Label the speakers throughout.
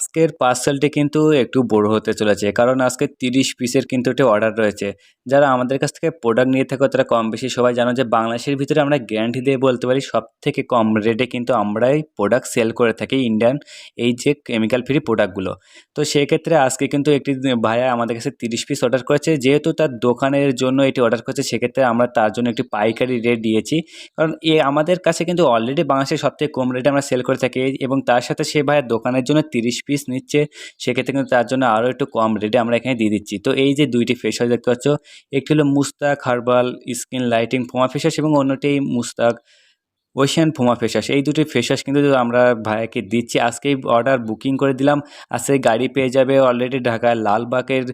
Speaker 1: আজকের পার্সেলটি কিন্তু একটু বড় হতে চলেছে, কারণ আজকে তিরিশ পিসের কিন্তু একটি অর্ডার রয়েছে। যারা আমাদের কাছ থেকে প্রোডাক্ট নিয়ে থাকো, তারা কম বেশি সবাই জানো যে বাংলাদেশের ভিতরে আমরা গ্যারান্টি দিয়ে বলতে পারি সব থেকে কম রেটে কিন্তু আমরাই প্রোডাক্ট সেল করে থাকি ইন্ডিয়ান এই যে কেমিক্যাল ফ্রি প্রোডাক্টগুলো তো সেক্ষেত্রে আজকে কিন্তু একটি ভাইয়া আমাদের কাছে তিরিশ পিস অর্ডার করেছে, যেহেতু তার দোকানের জন্য এটি অর্ডার করেছে, সেক্ষেত্রে আমরা তার জন্য একটি পাইকারি রেট দিয়েছি। কারণ এ আমাদের কাছে কিন্তু অলরেডি বাংলাদেশের সবথেকে কম রেটে আমরা সেল করে থাকি এবং তার সাথে সে ভাইয়ের দোকানের জন্য তিরিশ পিস নিচ্ছে, সেক্ষেত্রে কিন্তু তার জন্য আরও একটু কম রেটে আমরা এখানে দিয়ে দিচ্ছি। তো এই যে দুইটি ফেস ওয়াশ দেখতে পাচ্ছ, একটি হলো Mushtaq herbal skin lightening foam face wash এবং অন্যটি Mushtaq ocean foam face wash এই দুটি ফেস ওয়াশ কিন্তু আমরা ভাইয়াকে দিচ্ছি। আজকেই অর্ডার বুকিং করে দিলাম। আজকে গাড়ি পেয়ে যাবে অলরেডি ঢাকার লালবাগের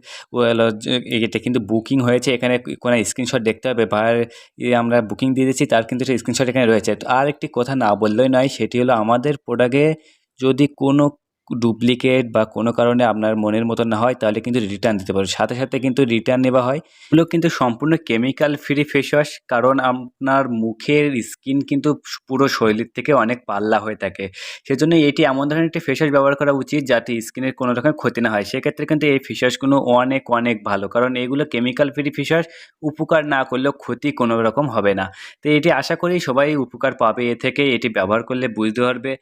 Speaker 1: এটা কিন্তু বুকিং হয়েছে। এখানে কোনো স্ক্রিনশট দেখতে হবে। ভাইয়ের ইয়ে আমরা বুকিং দিয়ে দিচ্ছি, তার কিন্তু স্ক্রিনশট এখানে রয়েছে। তো আর একটি কথা না বললেই নয়, সেটি হলো আমাদের প্রোডাক্টে যদি কোনো ডুপ্লিকেট বা কোনো কারণে আপনার মনের মতো না হয়, তাহলে কিন্তু রিটার্ন দিতে পারো সাথে সাথে কিন্তু রিটার্ন নেওয়া হয়। এগুলো কিন্তু সম্পূর্ণ কেমিক্যাল ফ্রি ফেস ওয়াশ কারণ আপনার মুখের স্কিন কিন্তু পুরো শরীরের থেকে অনেক পাল্লা হয়ে থাকে। সেজন্য এটি এমন ধরনের একটি ফেস ওয়াশ ব্যবহার করা উচিত, যাতে স্কিনের কোনো রকম ক্ষতি না হয়। সেক্ষেত্রে কিন্তু এই ফেস ওয়াশগুলো অনেক অনেক ভালো, কারণ এগুলো কেমিক্যাল ফ্রি ফেস ওয়াশ উপকার না করলেও ক্ষতি কোনো রকম হবে না। তো এটি আশা করি সবাই উপকার পাবে, এ থেকে এটি ব্যবহার করলে বুঝতে পারবে।